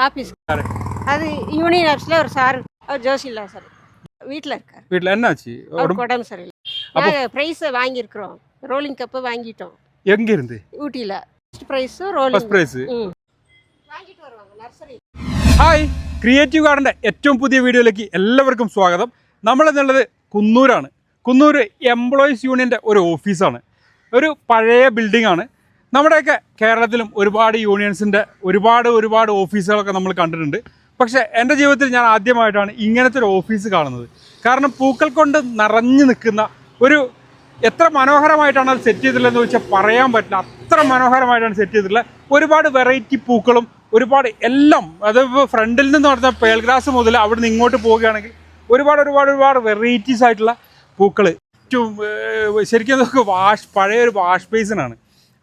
Office அது union ஆஃபீஸில் ஒரு சார் அவர் ஜோசில்லா சார் வீட்டில் இருக்கார் வீட்டில் என்னாச்சு அவருக்கு உடம்பு சரியில்லை நாங்கள் ப்ரைஸை வாங்கியிருக்கிறோம் ரோலிங் கப்பு வாங்கிட்டோம் எங்க இருந்து ஊட்டியில் ஃபஸ்ட் ப்ரைஸும் ഫസ്റ്റ് ரோலிங் പ്രൈസ് ம் வாங்கிட்டு வருவாங்க நர்சரி ഹായ് ക്രിയേറ്റീവ് ഗാർഡൻ്റെ ഏറ്റവും പുതിയ വീഡിയോയിലേക്ക് എല്ലാവർക്കും സ്വാഗതം നമ്മളെന്നുള്ളത് കുന്നൂരാണ് കുന്നൂർ എംപ്ലോയീസ് യൂണിയൻ്റെ ഒരു ഓഫീസാണ് ഒരു പഴയ ബിൽഡിംഗ് ആണ് നമ്മുടെയൊക്കെ കേരളത്തിലും ഒരുപാട് യൂണിയൻസിന്റെ ഒരുപാട് ഒരുപാട് ഓഫീസുകളൊക്കെ നമ്മൾ കണ്ടിട്ടുണ്ട്. പക്ഷേ എന്റെ ജീവിതത്തിൽ ഞാൻ ആദ്യമായിട്ടാണ് ഇങ്ങനത്തെ ഒരു ഓഫീസ് കാണുന്നത്. കാരണം പൂക്കൾ കൊണ്ട് നിറഞ്ഞു നിൽക്കുന്ന ഒരു എത്ര മനോഹരമായിട്ടാണ് അത് സെറ്റ് ചെയ്തിട്ടുള്ളതെന്ന് വെച്ചാൽ പറയാൻ പറ്റില്ല. അത്ര മനോഹരമായിട്ടാണ് സെറ്റ് ചെയ്തിട്ടുള്ളത് ഒരുപാട് വെറൈറ്റി പൂക്കളും ഒരുപാട് എല്ലാം അത് ഫ്രണ്ടിൽ നിന്ന് നടന്ന പേൾ ഗ്രാസ് മുതൽ അവിടെ നിന്ന് ഇങ്ങോട്ട് പോവുകയാണെങ്കിൽ ഒരുപാട് ഒരുപാട് ഒരുപാട് വെറൈറ്റീസ് ആയിട്ടുള്ള പൂക്കൾ ശരിക്കും അതൊക്കെ വാഷ് പഴയ ഒരു വാഷ് ബേസിനാണ്.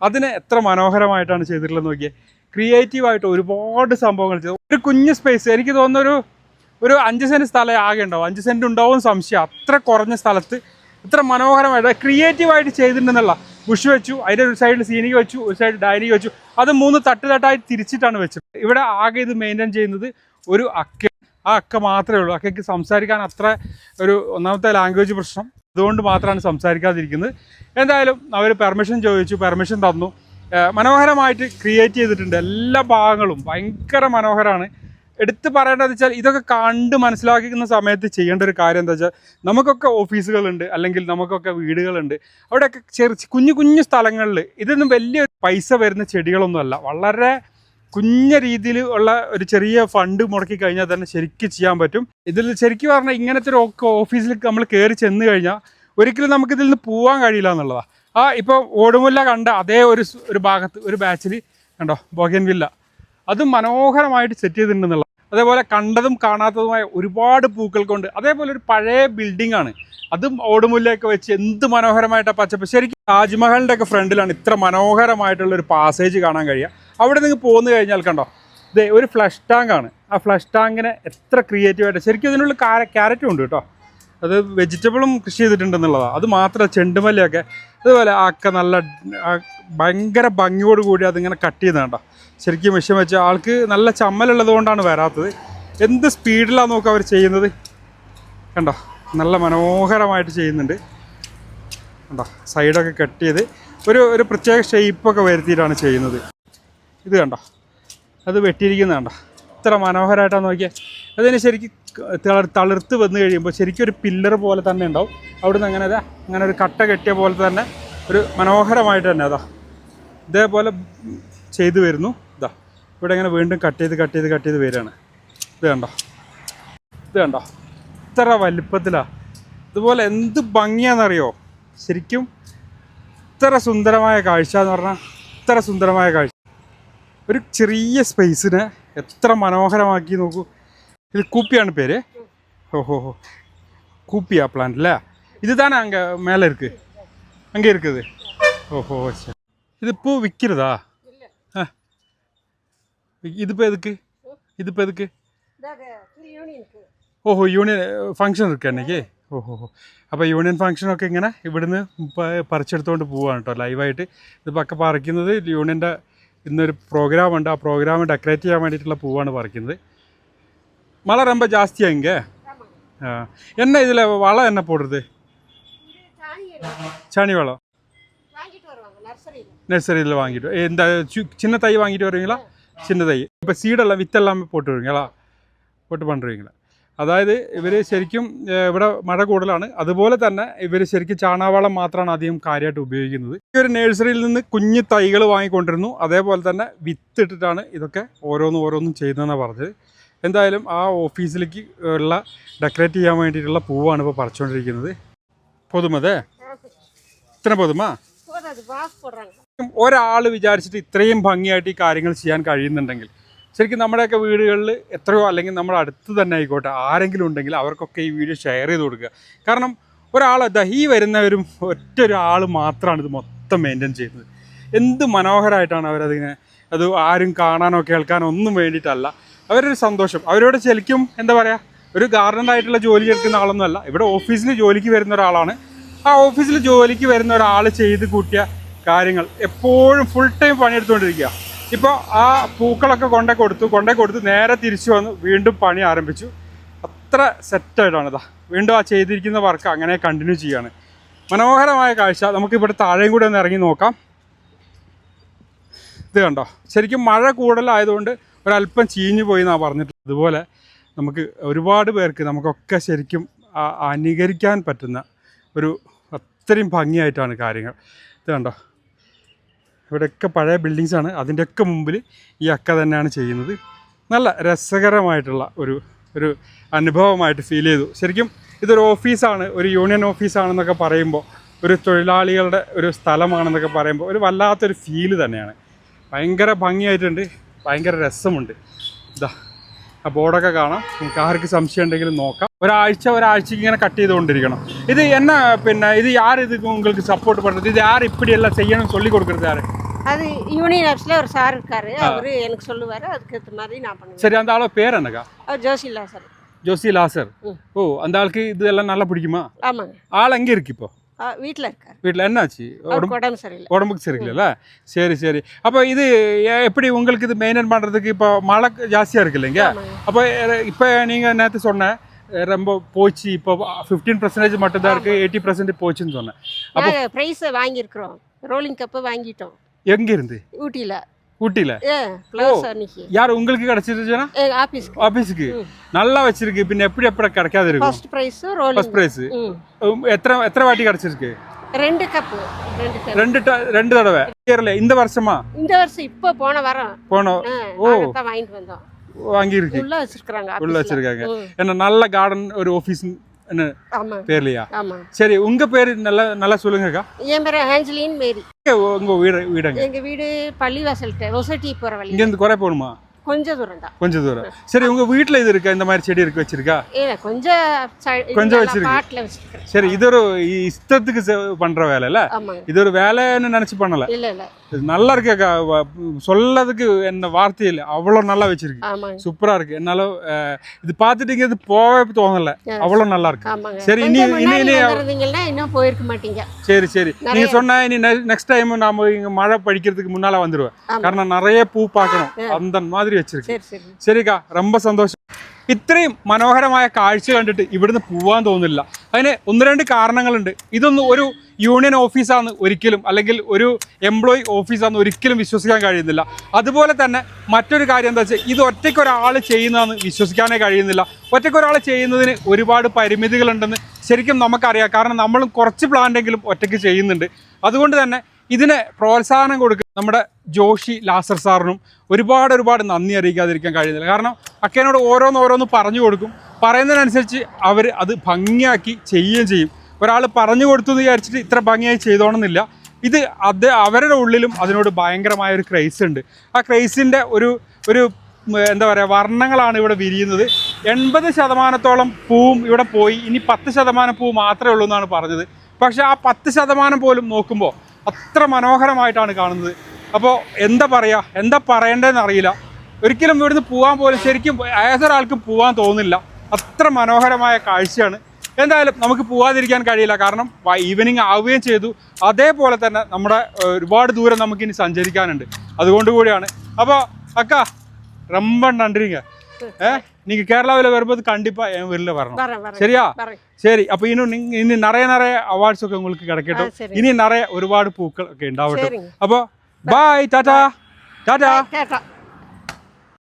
അതിനെ എത്ര മനോഹരമായിട്ടാണ് ചെയ്തിട്ടുള്ളത് നോക്കിയേ. ക്രിയേറ്റീവായിട്ട് ഒരുപാട് സംഭവങ്ങൾ ചെയ്തു. ഒരു കുഞ്ഞ് സ്പേസ് എനിക്ക് തോന്നുന്ന ഒരു ഒരു അഞ്ച് സെന്റ് സ്ഥലം ആകെ ഉണ്ടാവും. അഞ്ച് സെന്റ് ഉണ്ടാവും സംശയം. അത്ര കുറഞ്ഞ സ്ഥലത്ത് ഇത്ര മനോഹരമായിട്ട് ക്രിയേറ്റീവായിട്ട് ചെയ്തിട്ടുണ്ടെന്നുള്ള ബുഷ് വെച്ചു അതിന്റെ ഒരു സൈഡിൽ സീനിക വെച്ചു ഒരു സൈഡ് ഡയനിക വെച്ചു. അത് മൂന്ന് തട്ട് തട്ടായി തിരിച്ചിട്ടാണ് വെച്ചത്. ഇവിടെ ആകെ ഇത് മെയിന്റെയിൻ ചെയ്യുന്നത് ഒരു അക്ക. ആ അക്ക മാത്രമേ ഉള്ളൂ. അക്കയ്ക്ക് സംസാരിക്കാൻ അത്ര ഒരു ഒന്നാമത്തെ ലാംഗ്വേജ് പ്രശ്നം. അതുകൊണ്ട് മാത്രമാണ് സംസാരിക്കാതിരിക്കുന്നത്. എന്തായാലും അവർ പെർമിഷൻ ചോദിച്ചു പെർമിഷൻ തന്നു. മനോഹരമായിട്ട് ക്രിയേറ്റ് ചെയ്തിട്ടുണ്ട്. എല്ലാ ഭാഗങ്ങളും ഭയങ്കര മനോഹരമാണ് എടുത്ത് പറയേണ്ടത് വെച്ചാൽ ഇതൊക്കെ കണ്ട് മനസ്സിലാക്കുന്ന സമയത്ത് ചെയ്യേണ്ട ഒരു കാര്യം എന്താ വെച്ചാൽ നമുക്കൊക്കെ ഓഫീസുകളുണ്ട് അല്ലെങ്കിൽ നമുക്കൊക്കെ വീടുകളുണ്ട്. അവിടെയൊക്കെ ചെറിയ കുഞ്ഞു കുഞ്ഞു സ്ഥലങ്ങളിൽ ഇതൊന്നും വലിയ പൈസ വരുന്ന ചെടികളൊന്നുമല്ല. വളരെ കുഞ്ഞ രീതിയിൽ ഉള്ള ഒരു ചെറിയ ഫണ്ട് മുടക്കി കഴിഞ്ഞാൽ തന്നെ ശരിക്കും ചെയ്യാൻ പറ്റും. ഇതിൽ ശരിക്കും പറഞ്ഞാൽ ഇങ്ങനത്തെ ഒരു ഓഫീസിൽ നമ്മൾ കയറി ചെന്ന് കഴിഞ്ഞാൽ ഒരിക്കലും നമുക്ക് ഇതിൽ നിന്ന് പോകാൻ കഴിയില്ല എന്നുള്ളതാണ് ആ ഇപ്പോൾ ഓടുമുല്ല കണ്ട അതേ ഒരു ഒരു ഭാഗത്ത് ഒരു ബാച്ചിൽ കണ്ടോ ബോഗൻവില്ല. അത് മനോഹരമായിട്ട് സെറ്റ് ചെയ്തിട്ടുണ്ടെന്നുള്ള അതേപോലെ കണ്ടതും കാണാത്തതുമായ ഒരുപാട് പൂക്കൾ കൊണ്ട് അതേപോലെ ഒരു പഴയ ബിൽഡിംഗ് ആണ്. അതും ഓടുമുല്ലയൊക്കെ വെച്ച് എന്ത് മനോഹരമായിട്ടാണ് പച്ചപ്പ്. ശരിക്കും താജ്മഹലിന്റെ ഒക്കെ ഫ്രണ്ടിലാണ് ഇത്ര മനോഹരമായിട്ടുള്ള ഒരു പാസേജ് കാണാൻ കഴിയുക. അവിടെ നിങ്ങൾ പോന്നു കഴിഞ്ഞാൽ കണ്ടോ? ഇതേ ഒരു ഫ്ലഷ് ടാങ്ക് ആണ്. ആ ഫ്ലഷ് ടാങ്കിനെ എത്ര ക്രിയേറ്റീവായിട്ട് ശരിക്കും ഇതിനുള്ളിൽ ക്യാരറ്റും ഉണ്ട് കേട്ടോ. അത് വെജിറ്റബിളും കൃഷി ചെയ്തിട്ടുണ്ടെന്നുള്ളതാണ് അത് മാത്രമല്ല ചെണ്ടുമല്ലിയൊക്കെ അതുപോലെ ആക്ക നല്ല ഭയങ്കര ഭംഗിയോട് കൂടി അതിങ്ങനെ കട്ട് ചെയ്യുന്നത് കണ്ടോ ശരിക്കും വിഷം വെച്ച് ആൾക്ക് നല്ല ചമ്മലുള്ളത് കൊണ്ടാണ് വരാത്തത്. എന്ത് സ്പീഡിലാണ് നോക്കുക അവർ ചെയ്യുന്നത്? കണ്ടോ? നല്ല മനോഹരമായിട്ട് ചെയ്യുന്നുണ്ട്. കണ്ടോ? സൈഡൊക്കെ കട്ട് ചെയ്ത് ഒരു ഒരു പ്രത്യേക ഷേപ്പൊക്കെ വരുത്തിയിട്ടാണ് ചെയ്യുന്നത്. ഇത് കണ്ടോ? അത് വെട്ടിയിരിക്കുന്ന കണ്ടോ? ഇത്ര മനോഹരമായിട്ടാണ് നോക്കിയാൽ അതിന് ശരിക്കും തളർ തളിർത്ത് വന്നു കഴിയുമ്പോൾ ശരിക്കും ഒരു പില്ലർ പോലെ തന്നെ ഉണ്ടാവും. അവിടുന്ന് അങ്ങനെ അങ്ങനെ ഒരു കട്ട കെട്ടിയ പോലെ തന്നെ ഒരു മനോഹരമായിട്ട് തന്നെ അതാ. ഇതേപോലെ ചെയ്തു വരുന്നു. ഇതാ ഇവിടെ ഇങ്ങനെ വീണ്ടും കട്ട് ചെയ്ത് കട്ട് ചെയ്ത് കട്ട് ചെയ്ത് വരികയാണ്. ഇത് കണ്ടോ? ഇത് കണ്ടോ? ഇത്ര വലിപ്പത്തിലാണ് ഇതുപോലെ എന്ത് ഭംഗിയാണെന്നറിയോ? ശരിക്കും ഇത്ര സുന്ദരമായ കാഴ്ച എന്ന് പറഞ്ഞാൽ ഇത്ര സുന്ദരമായ കാഴ്ച. ഒരു ചെറിയ സ്പേസിനെ എത്ര മനോഹരമാക്കി നോക്കൂ ഇത് കൂപ്പിയാണ് പേര് ഓഹോ ഹോ കൂപ്പിയാ പ്ലാന്റ് അല്ലേ இதுதானே அங்கே மேலே இருக்கு அங்கே இருக்குது ஓஹோ சரி இது பூ விற்கிறதா ஆ இது இப்போ எதுக்கு இது இப்போ எதுக்கு യൂണിയൻക്ക് ഓഹോ യൂണിയൻ ഫംഗ്ഷൻ ഇരിക്കുക അന്നേക്ക് ഓഹോ ഹോ അപ്പോൾ യൂണിയൻ ഫംഗ്ഷനൊക്കെ ഇങ്ങനെ ഇവിടുന്ന് പ- പറിച്ചെടുത്തുകൊണ്ട് പോവാണ് കേട്ടോ ലൈവായിട്ട് ഇതിപ്പോൾ ഒക്കെ പറിക്കുന്നത് യൂണിയൻ്റെ ഇന്നൊരു പ്രോഗ്രാം ഉണ്ട്. ആ പ്രോഗ്രാം ഡെക്കറേറ്റ് ചെയ്യാൻ വേണ്ടിയിട്ടുള്ള പൂവാണ് പറിക്കുന്നത്. மழை ரொம்ப ஜாஸ்தியா இங்க என்ன இதில் வலை என்ன போடுறது சாணி வளம் நர்சரியில் வாங்கிட்டு இந்த சின்ன தை வாங்கிட்டு வருவீங்களா சின்ன தை இப்போ சீடெல்லாம் வித்தெல்லாமே போட்டுருவீங்களா போட்டு பண்ணுறீங்களா അതായത് ഇവർ ശരിക്കും ഇവിടെ മഴ കൂടുതലാണ്. അതുപോലെ തന്നെ ഇവർ ശരിക്കും ചാണാവളം മാത്രമാണ് അധികം കാര്യമായിട്ട് ഉപയോഗിക്കുന്നത്. ഈ ഒരു നഴ്സറിയിൽ നിന്ന് കുഞ്ഞു തൈകൾ വാങ്ങിക്കൊണ്ടിരുന്നു. അതേപോലെ തന്നെ വിത്തിട്ടിട്ടാണ് ഇതൊക്കെ ഓരോന്നും ഓരോന്നും ചെയ്യുന്നതെന്നാണ് പറഞ്ഞത്. എന്തായാലും ആ ഓഫീസിലേക്ക് ഉള്ള ഡെക്കറേറ്റ് ചെയ്യാൻ വേണ്ടിയിട്ടുള്ള പൂവാണ് ഇപ്പോൾ പറിച്ചുകൊണ്ടിരിക്കുന്നത് പൊതുമതേ? ഇത്ര പൊതുമ? ഒരാൾ വിചാരിച്ചിട്ട് ഇത്രയും ഭംഗിയായിട്ട് ഈ കാര്യങ്ങൾ ചെയ്യാൻ കഴിയുന്നുണ്ടെങ്കിൽ ശരിക്കും നമ്മുടെയൊക്കെ വീടുകളിൽ എത്രയോ അല്ലെങ്കിൽ നമ്മുടെ അടുത്ത് തന്നെ ആയിക്കോട്ടെ ആരെങ്കിലും ഉണ്ടെങ്കിൽ അവർക്കൊക്കെ ഈ വീഡിയോ ഷെയർ ചെയ്ത് കൊടുക്കുക. കാരണം ഒരാൾ ദഹി വരുന്നവരും ഒറ്റ ഒരാൾ മാത്രമാണ് ഇത് മൊത്തം മെയിന്റെയിൻ ചെയ്യുന്നത്. എന്ത് മനോഹരമായിട്ടാണ് അവരതിങ്ങനെ അത് ആരും കാണാനോ കേൾക്കാനോ ഒന്നും വേണ്ടിയിട്ടല്ല. അവരൊരു സന്തോഷം. അവരോട് ശരിക്കും എന്താ പറയുക ഒരു ഗാർഡനായിട്ടുള്ള ജോലി എടുക്കുന്ന ആളൊന്നുമല്ല ഇവിടെ ഓഫീസിൽ ജോലിക്ക് വരുന്ന ഒരാളാണ്. ആ ഓഫീസിൽ ജോലിക്ക് വരുന്ന ഒരാൾ ചെയ്ത് കൂട്ടിയ കാര്യങ്ങൾ എപ്പോഴും ഫുൾ ടൈം പണിയെടുത്തുകൊണ്ടിരിക്കുക. ഇപ്പോൾ ആ പൂക്കളൊക്കെ കൊണ്ടേ കൊടുത്തു കൊണ്ടേ കൊടുത്ത് നേരെ തിരിച്ചു വന്ന് വീണ്ടും പണി ആരംഭിച്ചു. അത്ര സെറ്റായിട്ടാണ് ഇതാ വീണ്ടും ആ ചെയ്തിരിക്കുന്ന വർക്ക് അങ്ങനെ കണ്ടിന്യൂ ചെയ്യാണ്. മനോഹരമായ കാഴ്ച. നമുക്ക് ഇവിടെ താഴെയും കൂടി ഒന്ന് ഇറങ്ങി നോക്കാം. ഇത് കണ്ടോ? ശരിക്കും മഴ കൂടുതലായതുകൊണ്ട് ഒരല്പം ചീഞ്ഞു പോയി എന്നാണ് പറഞ്ഞിട്ടുള്ളത്. അതുപോലെ നമുക്ക് ഒരുപാട് പേർക്ക് നമുക്കൊക്കെ ശരിക്കും അനുകരിക്കാൻ പറ്റുന്ന ഒരു അത്രയും ഭംഗിയായിട്ടാണ് കാര്യങ്ങൾ. ഇത് കണ്ടോ? ഇവിടെയൊക്കെ പഴയ ബിൽഡിങ്സാണ് അതിന്റെയൊക്കെ മുമ്പിൽ ഈ അക്ക തന്നെയാണ് ചെയ്യുന്നത്. നല്ല രസകരമായിട്ടുള്ള ഒരു ഒരു അനുഭവമായിട്ട് ഫീൽ ചെയ്തു. ശരിക്കും ഇതൊരു ഓഫീസാണ് ഒരു യൂണിയൻ ഓഫീസാണെന്നൊക്കെ പറയുമ്പോൾ ഒരു തൊഴിലാളികളുടെ ഒരു സ്ഥലമാണെന്നൊക്കെ പറയുമ്പോൾ ഒരു വല്ലാത്തൊരു ഫീൽ തന്നെയാണ്. ഭയങ്കര ഭംഗിയായിട്ടുണ്ട്. ഭയങ്കര രസമുണ്ട്. ഇതാ ആ ബോർഡൊക്കെ കാണാം. നിങ്ങൾക്ക് ആർക്ക് സംശയം ഉണ്ടെങ്കിലും നോക്കാം. ഒരാഴ്ച ഒരാഴ്ചക്ക് ഇങ്ങനെ കട്ട് ചെയ്തുകൊണ്ടിരിക്കണം ഇത് എന്നാ പിന്നെ ഇത് யார் இதுக்கு உங்களுக்கு சப்போர்ட் பண்றது இது யார் இப்படி எல்லாம் செய்யணும் சொல்லி கொடுக்கறது யாரு அது யூனியன் ஆஃபீஸில் ஒரு சார் இருக்காரு அவரு எனக்கு சொல்லுவார் அதுக்கு ஏற்ற மாதிரி நான் பண்ணுவேன் சரி அந்த ஆளோட பேர் என்னக்கா அவர் ஜோசில்லா சார் ஜோசி லாசர் ம். ஓ அந்த ஆளுக்கு இது எல்லாம் நல்லா பிடிக்குமா ஆமாங்க ஆள் எங்கே இருக்கு இப்போ வீட்டில் இருக்கார் வீட்டில் என்னாச்சு அவருக்கு உடம்பு சரியில்லை உடம்புக்கு சரியில்லைல்ல சரி சரி அப்போ இது எ- எப்படி உங்களுக்கு இது மெயின்டைன் பண்ணுறதுக்கு இப்போ மழை ஜாஸ்தியாக இருக்கு இல்லைங்க ஆமாங்க அப்போ இப்போ நீங்கள் நேற்று சொன்ன அஹ் ரொம்ப போச்சு. இப்போ ஃபிஃப்டீன் பர்சன்டேஜ் மட்டும்தான் இருக்குது எயிட்டி பர்சன்ட் போச்சுன்னு சொன்னேன். அப்போ ப்ரைஸை வாங்கியிருக்கிறோம். ரோலிங் கப்பு வாங்கிட்டோம். எங்கே இருந்து ஊட்டியில் யார் உங்களுக்கு கிடச்சிருச்சுன்னா ஆஃபீஸுக்கு ம். நல்லா வச்சிருக்கு. பின்ன எப்படி எப்படி கிடைக்காது இருக்கும்? ஃபர்ஸ்ட் ப்ரைஸு ஃபர்ஸ்ட் ப்ரைஸ் எத்தனை எத்தனை வாட்டி கிடச்சிருக்கு? ரெண்டு கப்பு ரெண்டு ரெண்டு தடவை. இயர்ல இந்த வருஷமா? இந்த வருஷம் இப்போ போன வாரம். போனோம் ஆ, ஓ. தான் வாங்கிட்டு வந்தோம். வாங்கியிருக்கு. உள்ள வச்சிருக்கிறாங்க உள்ள. வச்சிருக்காங்க. என்ன நல்ல கார்டன் ஒரு ஆஃபீஸ் பேர்லையா? சரி உங்க பேரு நல்லா நல்லா சொல்லுங்கக்கா என் பேர் ஆஞ்சலின் மேரி. உங்க வீடு வீடங்க? எங்க வீடு பள்ளிவாசல்கிட்ட ஒசட்டி போற வழி இங்க இருந்து குறை போகணுமா? கொஞ்ச தூரம் தான். கொஞ்சம் தூரம். சரி உங்க வீட்டுல இது இருக்கா? இந்த மாதிரி செடி இருக்கு வச்சிருக்கா? ஏ கொஞ்சம் கொஞ்சம் வச்சிருக்கு. சரி இது ஒரு இஷ்டத்துக்கு பண்ற வேலை இல்ல இது ஒரு வேலைன்னு நினைச்சு பண்ணல? இல்ல இல்ல. இது நல்லா இருக்கு சொல்லதுக்கு என்ன வார்த்தை அவ்வளவு நல்லா வச்சிருக்கு. சூப்பரா இருக்கு. என்னால இது பார்த்துட்டு இது போகவே தோணல. அவ்வளோ நல்லா இருக்கு. சரி இனி இனி இன்னும் போயிருக்க மாட்டீங்க. சரி சரி. நீங்க சொன்ன இனி நெக்ஸ்ட் டைம் நாம இங்க மழை படிக்கிறதுக்கு முன்னால வந்துருவேன். காரணம் நிறைய பூ பார்க்கணும். அந்த மாதிரி வச்சிருக்கு சரிக்கா ரொம்ப சந்தோஷம். ഇത്രയും മനോഹരമായ കാഴ്ച കണ്ടിട്ട് ഇവിടുന്ന് പോവാൻ തോന്നില്ല അതിന് ഒന്ന് രണ്ട് കാരണങ്ങളുണ്ട്. ഇതൊന്നും ഒരു യൂണിയൻ ഓഫീസാന്ന് ഒരിക്കലും അല്ലെങ്കിൽ ഒരു എംപ്ലോയി ഓഫീസാന്ന് ഒരിക്കലും വിശ്വസിക്കാൻ കഴിയുന്നില്ല. അതുപോലെ തന്നെ മറ്റൊരു കാര്യം എന്താ വെച്ചാൽ ഇത് ഒറ്റയ്ക്ക് ഒരാൾ ചെയ്യുന്നതെന്ന് വിശ്വസിക്കാനേ കഴിയുന്നില്ല. ഒറ്റയ്ക്ക് ഒരാൾ ചെയ്യുന്നതിന് ഒരുപാട് പരിമിതികളുണ്ടെന്ന് ശരിക്കും നമുക്കറിയാം. കാരണം നമ്മളും കുറച്ച് പ്ലാന്റെങ്കിലും ഒറ്റയ്ക്ക് ചെയ്യുന്നുണ്ട്. അതുകൊണ്ട് തന്നെ ഇതിന് പ്രോത്സാഹനം കൊടുക്കുക നമ്മുടെ ജോഷി ലാസർ സാറിനും ഒരുപാട് ഒരുപാട് നന്ദി അറിയിക്കാതിരിക്കാൻ കഴിയുന്നില്ല. കാരണം അക്കേനോട് ഓരോന്ന് ഓരോന്ന് പറഞ്ഞു കൊടുക്കും. പറയുന്നതിനനുസരിച്ച് അവർ അത് ഭംഗിയാക്കി ചെയ്യുകയും ചെയ്യും. ഒരാൾ പറഞ്ഞു കൊടുത്തു എന്ന് വിചാരിച്ചിട്ട് ഇത്ര ഭംഗിയായി ചെയ്തോണമെന്നില്ല. ഇത് അത് അവരുടെ ഉള്ളിലും അതിനോട് ഭയങ്കരമായ ഒരു ക്രൈസ് ഉണ്ട്. ആ ക്രൈസിന്റെ ഒരു ഒരു എന്താ പറയുക വർണങ്ങളാണ് ഇവിടെ വിരിയുന്നത്. എൺപത് ശതമാനത്തോളം പൂവും ഇവിടെ പോയി. ഇനി പത്ത് ശതമാനം പൂ മാത്രമേ ഉള്ളൂ എന്നാണ് പറഞ്ഞത്. പക്ഷേ ആ പത്ത് ശതമാനം പോലും നോക്കുമ്പോൾ അത്ര മനോഹരമായിട്ടാണ് കാണുന്നത്. അപ്പോൾ എന്താ പറയുക എന്താ പറയേണ്ടതെന്ന് അറിയില്ല. ഒരിക്കലും ഇവിടുന്ന് പോകാൻ പോലും ശരിക്കും ഏതൊരാൾക്കും പോകാൻ തോന്നില്ല അത്ര മനോഹരമായ കാഴ്ചയാണ്. എന്തായാലും നമുക്ക് പോകാതിരിക്കാൻ കഴിയില്ല. കാരണം ഈവനിങ് ആവുകയും ചെയ്തു. അതേപോലെ തന്നെ നമ്മുടെ ഒരുപാട് ദൂരം നമുക്കിനി സഞ്ചരിക്കാനുണ്ട്. അതുകൊണ്ട് കൂടിയാണ്. അപ്പോൾ അക്ക റമ്പൻ നണ്ടിരിക്കുക நீங்க கேரளாவில் வரும்போது கண்டிப்பா என் வெளில வரணும் வரேன் வரேன் சரியா வரேன் சரி அப்போ இன்னும் நீங்க இன்னும் நிறைய நிறைய அவார்ட்ஸ் ഒക്കെ உங்களுக்கு கிடைக்கட்டும் ஆ, சரி. இனி நிறைய ഒരുപാട് പൂക്കൾ ഒക്കെ ഉണ്ടാവട്ടെ சரிங்க അപ്പോൾ பாய் டாடா டாடா கேட்டோம்